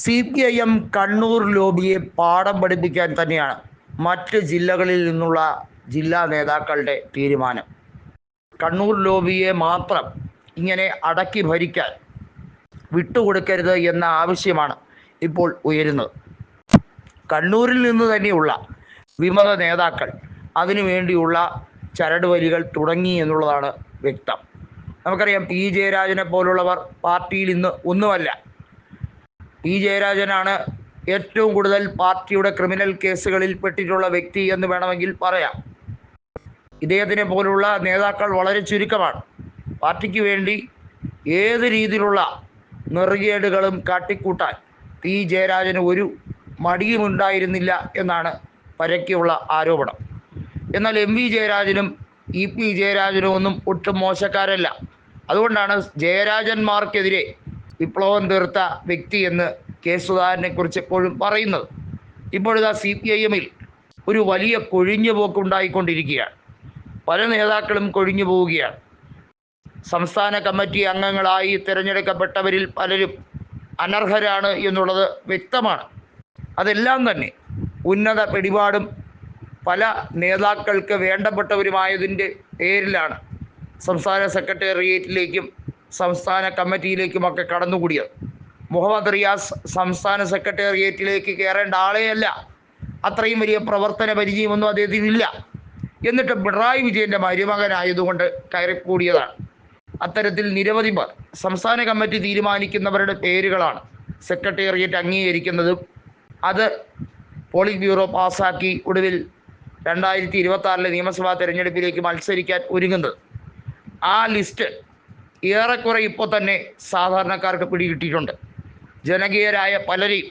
C P I M Kannur ലോബിയെ പാഠം പഠിപ്പിക്കാൻ തന്നെയാണ് മറ്റ് ജില്ലകളിൽ നിന്നുള്ള ജില്ലാ നേതാക്കളുടെ തീരുമാനം. കണ്ണൂർ ലോബിയെ മാത്രം ഇങ്ങനെ അടക്കി ഭരിക്കാൻ വിട്ടുകൊടുക്കരുത് എന്ന ആവശ്യമാണ് ഇപ്പോൾ ഉയരുന്നത്. കണ്ണൂരിൽ നിന്ന് തന്നെയുള്ള വിമത നേതാക്കൾ അതിനു വേണ്ടിയുള്ള ചരടുവലികൾ തുടങ്ങി എന്നുള്ളതാണ് വ്യക്തം. നമുക്കറിയാം പി ജയരാജനെ പോലുള്ളവർ പാർട്ടിയിൽ ഇന്ന് ഒന്നുമല്ല പി ജയരാജനാണ് ഏറ്റവും കൂടുതൽ പാർട്ടിയുടെ ക്രിമിനൽ കേസുകളിൽ പെട്ടിട്ടുള്ള വ്യക്തി എന്ന് വേണമെങ്കിൽ പറയാം. ഇദ്ദേഹത്തിനെ പോലുള്ള നേതാക്കൾ വളരെ ചുരുക്കമാണ്. പാർട്ടിക്ക് വേണ്ടി ഏത് രീതിയിലുള്ള നെറുകേടുകളും കാട്ടിക്കൂട്ടാൻ പി ജയരാജന് ഒരു മടിയുമുണ്ടായിരുന്നില്ല എന്നാണ് പരക്കെയുള്ള ആരോപണം. എന്നാൽ എം വി ജയരാജനും ഇ പി ജയരാജനും ഒന്നും ഒട്ടും മോശക്കാരല്ല. അതുകൊണ്ടാണ് ജയരാജന്മാർക്കെതിരെ വിപ്ലവം തീർത്ത വ്യക്തി എന്ന് കെ സുധാകരനെ കുറിച്ച് എപ്പോഴും പറയുന്നത്. ഇപ്പോഴിതാ സി പി ഐ എമ്മിൽ ഒരു വലിയ കൊഴിഞ്ഞു പോക്കുണ്ടായിക്കൊണ്ടിരിക്കുകയാണ്. പല നേതാക്കളും കൊഴിഞ്ഞു പോവുകയാണ്. സംസ്ഥാന കമ്മിറ്റി അംഗങ്ങളായി തിരഞ്ഞെടുക്കപ്പെട്ടവരിൽ പലരും അനർഹരാണ് എന്നുള്ളത് വ്യക്തമാണ്. അതെല്ലാം തന്നെ ഉന്നത പിടിപാടും പല നേതാക്കൾക്ക് വേണ്ടപ്പെട്ടവരുമായതിന്റെ പേരിലാണ് സംസ്ഥാന സെക്രട്ടേറിയറ്റിലേക്കും സംസ്ഥാന കമ്മിറ്റിയിലേക്കുമൊക്കെ കടന്നുകൂടിയത്. മുഹമ്മദ് റിയാസ് സംസ്ഥാന സെക്രട്ടേറിയറ്റിലേക്ക് കയറേണ്ട ആളെയല്ല. അത്രയും വലിയ പ്രവർത്തന പരിചയമൊന്നും അദ്ദേഹത്തിനില്ല എന്നിട്ട് പിണറായി വിജയന്റെ മരുമകനായതുകൊണ്ട് കയറിക്കൂടിയതാണ്. അത്തരത്തിൽ നിരവധി പേർ സംസ്ഥാന കമ്മിറ്റി തീരുമാനിക്കുന്നവരുടെ പേരുകളാണ് സെക്രട്ടേറിയറ്റ് അംഗീകരിക്കുന്നതും. അത് പോളിറ്റ് ബ്യൂറോ പാസ്സാക്കി ഒടുവിൽ രണ്ടായിരത്തി ഇരുപത്തി ആറിലെ നിയമസഭാ തെരഞ്ഞെടുപ്പിലേക്ക് മത്സരിക്കാൻ ഒരുങ്ങുന്നത്. ആ ലിസ്റ്റ് ഏറെക്കുറെ ഇപ്പോൾ തന്നെ സാധാരണക്കാർക്ക് പിടികിട്ടിയിട്ടുണ്ട്. ജനകീയരായ പലരെയും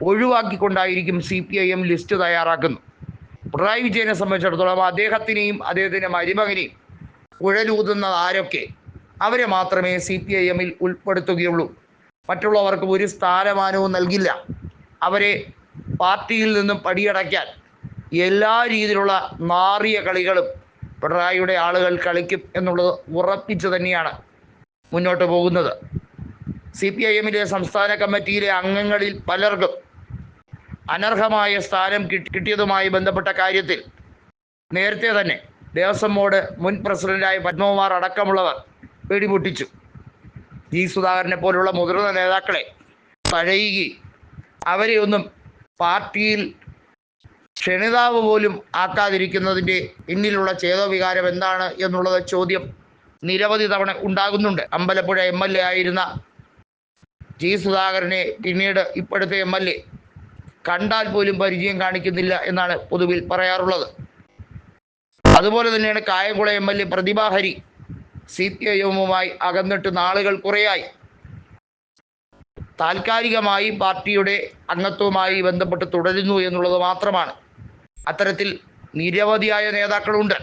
ഒഴിവാക്കിക്കൊണ്ടായിരിക്കും C P I M list തയ്യാറാക്കുന്നത്. പിണറായി വിജയനെ സംബന്ധിച്ചിടത്തോളം അദ്ദേഹത്തിനെയും അദ്ദേഹത്തിന്റെ മരുമകനെയും കുഴലൂതുന്ന ആരൊക്കെ അവരെ മാത്രമേ സി പി ഐ എമ്മിൽ ഉൾപ്പെടുത്തുകയുള്ളൂ. മറ്റുള്ളവർക്ക് ഒരു സ്ഥാനമാനവും നൽകില്ല. അവരെ പാർട്ടിയിൽ നിന്നും പടിയടയ്ക്കാൻ എല്ലാ രീതിയിലുള്ള മാറിയ കളികളും പിണറായിയുടെ ആളുകൾ കളിക്കും എന്നുള്ളത് ഉറപ്പിച്ചു തന്നെയാണ്. മുന്നോട്ട് പോകുന്നത്. സി പി ഐ എമ്മിലെ സംസ്ഥാന കമ്മിറ്റിയിലെ അംഗങ്ങളിൽ പലർക്കും അനർഹമായ സ്ഥാനം കിട്ടിയതുമായി ബന്ധപ്പെട്ട കാര്യത്തിൽ നേരത്തെ തന്നെ ദേവസ്വം ബോർഡ് മുൻ പ്രസിഡന്റായ പത്മകുമാർ അടക്കമുള്ളവർ പിടിമുട്ടിച്ചു ജി. സുധാകരനെ പോലുള്ള മുതിർന്ന നേതാക്കളെ തഴയുകയും അവരെ ഒന്നും പാർട്ടിയിൽ ക്ഷണിതാവ് പോലും ആക്കാതിരിക്കുന്നതിന്റെ പിന്നിലുള്ള ചേതോവികാരം എന്താണ് എന്നുള്ളത് ചോദ്യം നിരവധി തവണ ഉണ്ടാകുന്നുണ്ട്. അമ്പലപ്പുഴ എം എൽ എ ആയിരുന്ന ജി സുധാകരനെ പിന്നീട് ഇപ്പോഴത്തെ എം എൽ എ കണ്ടാൽ പോലും പരിചയം കാണിക്കുന്നില്ല എന്നാണ് പൊതുവിൽ പറയാറുള്ളത്. അതുപോലെ തന്നെയാണ് Kayamkulam M L A Prathibha Hari C P I എമ്മുമായി അകന്നിട്ട് നാളുകൾ കുറേയായി. താൽക്കാലികമായി പാർട്ടിയുടെ അംഗത്വവുമായി ബന്ധപ്പെട്ട് തുടരുന്നു എന്നുള്ളത് മാത്രമാണ്. അത്തരത്തിൽ നിരവധിയായ നേതാക്കളുണ്ട്.